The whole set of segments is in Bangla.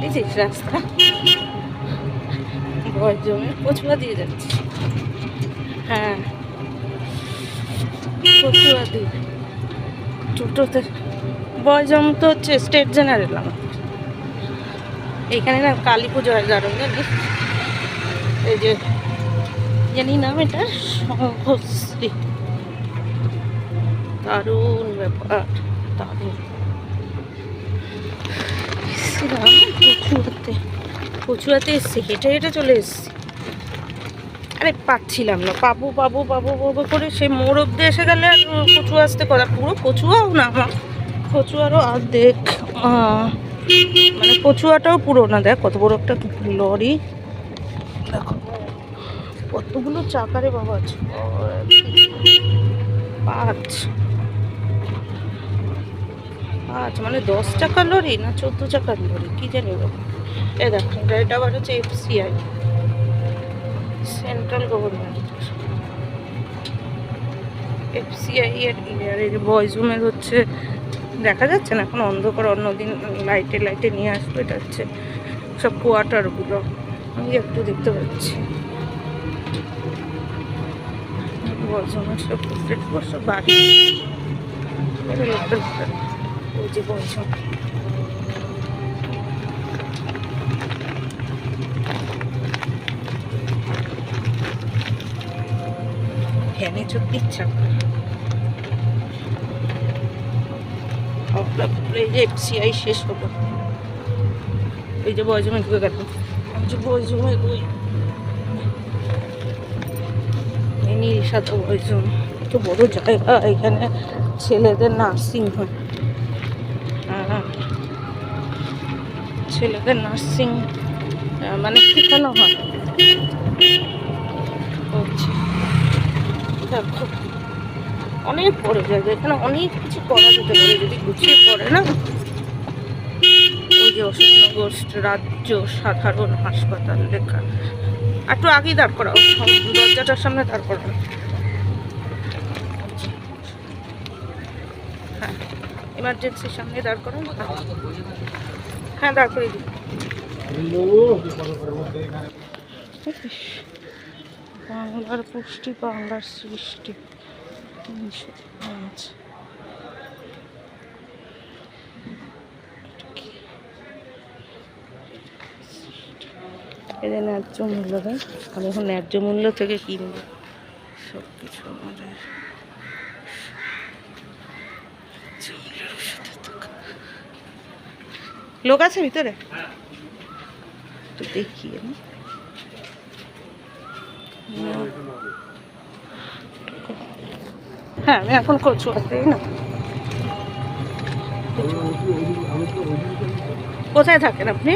দেখেছিস রাস্তা। ভয় জমে কচুয়া দিয়ে যাচ্ছে। হ্যাঁ। কচুয়া দিয়ে। টোটোতে বয়জম তো হচ্ছে স্টেট জেনারেল আমার এইখানে না কালী পুজো হয় দারুণ জানিস। এই যে, জানি নাম এটা? সংঘশ্রী। দারুণ ব্যাপার, দারুণ। কচুয়াতে কচুয়াতে এসছি হেঁটে হেঁটে চলে এসছি। আরে পাচ্ছিলাম না। পাবো পাবো পাবো পাবো করে সে মোড় অব্দি এসে গেলে আর কচুয়া আসতে কথা পুরো কচুয়াও না আমার কচুয়ারও আহ, মানে কচুয়াটাও পুরো না। দেখ কত বড় একটা লরি। দেখো কতগুলো চাকারে বাবা আছে। পাঁচ। পাঁচ মানে দশ টাকার লরি না চোদ্দ চাকার লরি? কি জানি এ দেখো, এটা আবার হচ্ছে এফসিআই সেন্ট্রাল গভর্নমেন্ট এফসিআই এর ইয়ার এই যে বয়েজ রুমের হচ্ছে, দেখা যাচ্ছে না এখন অন্ধকার, অন্যদিন লাইটে লাইটে নিয়ে আসবে, এটা হচ্ছে সব কোয়ার্টারগুলো আমি একটু দেখতে পাচ্ছি। বয়েজ রুমের সব সব বাড়ি ফ্যানে চড়তে ইচ্ছা করে হাওড়া এই যে এফসিআই শেষ হলো এই যে বয়জমে ঢুকে গেল বয়জমে এই নীল সাদা বয়জম তো বড় জায়গা এখানে ছেলেদের নার্সিং হ্যাঁ। ছেলেদের নার্সিং মানে শেখানো হয়। দেখো, অনেক বড় জায়গা এখানে অনেক কিছু করা যেতে পারে, যদি গুছিয়ে করে না। ওই যে অশোকনগর রাজ্য সাধারণ হাসপাতাল লেখা। একটু আগেই দাঁড় করাও, দরজাটার সামনে দাঁড় করাও। হ্যাঁ এমার্জেন্সির সামনে দাঁড় করান হ্যাঁ দাঁড় করে দিই। বাংলার পুষ্টি বাংলার সৃষ্টি। তিনশো পাঁচ। এদের ন্যায্য মূল্য দেয়। আমি এখন ন্যায্য মূল্য থেকে কিনবো। সব কিছু আমাদের ন্যায্য মূল্যের ওষুধের দোকান। লোক আছে ভিতরে? তো দেখি আমি। হ্যাঁ আমি এখন কচু তাই না। কোথায় থাকেন আপনি?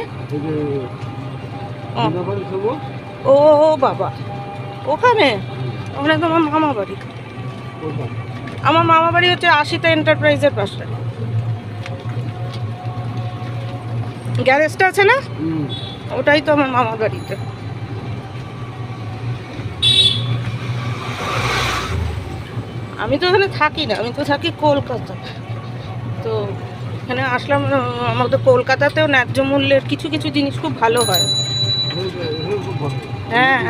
ও, বাবা। ওখানে? ওখানে তো আমার মামা বাড়ি আমার মামা বাড়ি হচ্ছে আশিতা এন্টারপ্রাইজের পাশে। গ্যারেজটা আছে না? ওটাই তো আমার মামা বাড়িতে। আমি তো এখানে থাকি না আমি তো থাকি কলকাতা। তো এখানে আসলাম আমাদের কলকাতাতেও ন্যায্য মূল্যের কিছু কিছু জিনিস খুব ভালো হয়। হ্যাঁ।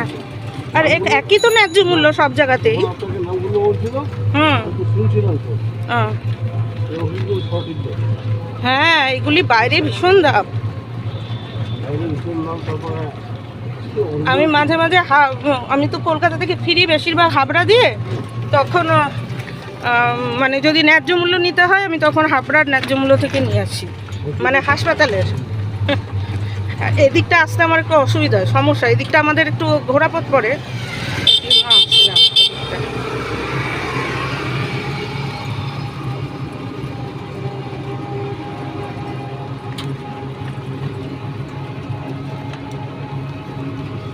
আর এক- একই তো ন্যায্য মূল্য সব জায়গাতেই। হুম। হ্যাঁ এগুলি বাইরে ভীষণ দাম। আমি মাঝে মাঝে আমি তো কলকাতা থেকে ফিরি বেশিরভাগ হাবড়া দিয়ে, তখন মানে যদি ন্যায্য মূল্য নিতে হয়, আমি তখন হাবড়ার ন্যায্য মূল্য থেকে নিয়ে আসি মানে হাসপাতালের। এদিকটা আসতে আমার একটু অসুবিধা হয়, সমস্যা এদিকটা আমাদের একটু ঘোরাপথ পড়ে।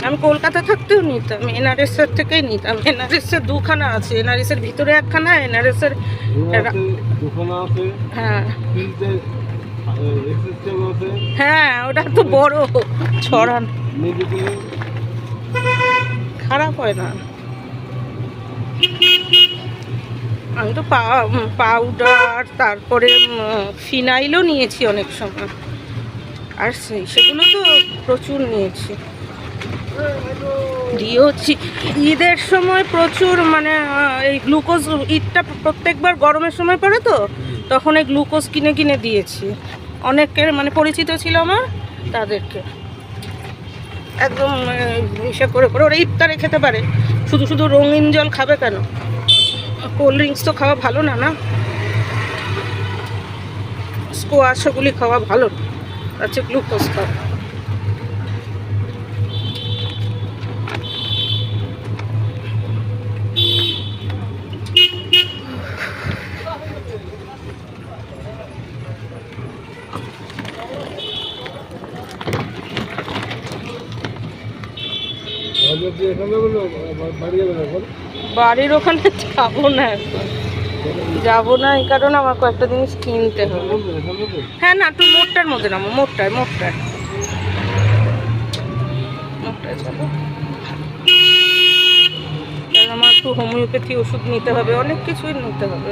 আমি কলকাতা থাকতেও নিতাম এনআরএস এর থেকেই নিতাম। এনআরএস এর দুখানা আছে এনআরএস এর ভিতরে একখানা এনআরএস এর আছে হ্যাঁ। হ্যাঁ ওটা তো বড়। ছড়ান। খারাপ হয় না। আমি তো পাউডার তারপরে ফিনাইলও নিয়েছি অনেক সময়। আর সেই সেগুলো তো প্রচুর নিয়েছি। হচ্ছে ঈদের সময় প্রচুর মানে এই গ্লুকোজ ঈদটা প্রত্যেকবার গরমের সময় পড়ে তো? তখন এই গ্লুকোজ কিনে কিনে দিয়েছি। অনেকের মানে পরিচিত ছিল আমার, তাদেরকে। একদম হিসাব করে করে ওরা ইফতারে খেতে পারে। শুধু শুধু রঙিন জল খাবে কেন? কোল্ড ড্রিঙ্কস তো খাওয়া ভালো না না? স্কোয়াশগুলি খাওয়া ভালো আচ্ছা গ্লুকোজ খাওয়া আমাদের যে এখানে বলল বাড়ি যাবে না এখন বাড়ির ওখানে যাব না এখন? যাব না। এই কারণে আমার কয়েকটা জিনিস কিনতে হবে। হ্যাঁ না একটু মোটটার মধ্যে নামো মোটটায় মোটটায় মোটটায় যাব। কারণ আমার একটু হোমিওপ্যাথি ওষুধ নিতে হবে অনেক কিছুই নিতে হবে।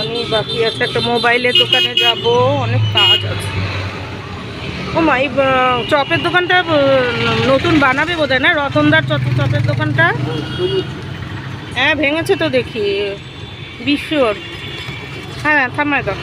অনেক বাকি আছে একটা মোবাইলের দোকানে যাব অনেক কাজ আছে। ও মা এই চপের দোকানটা নতুন বানাবে বোধহয় না? রতনদার চপ চপের দোকানটা? হ্যাঁ ভেঙেছে তো দেখি। বিশ্বর হ্যাঁ থামায় দাও।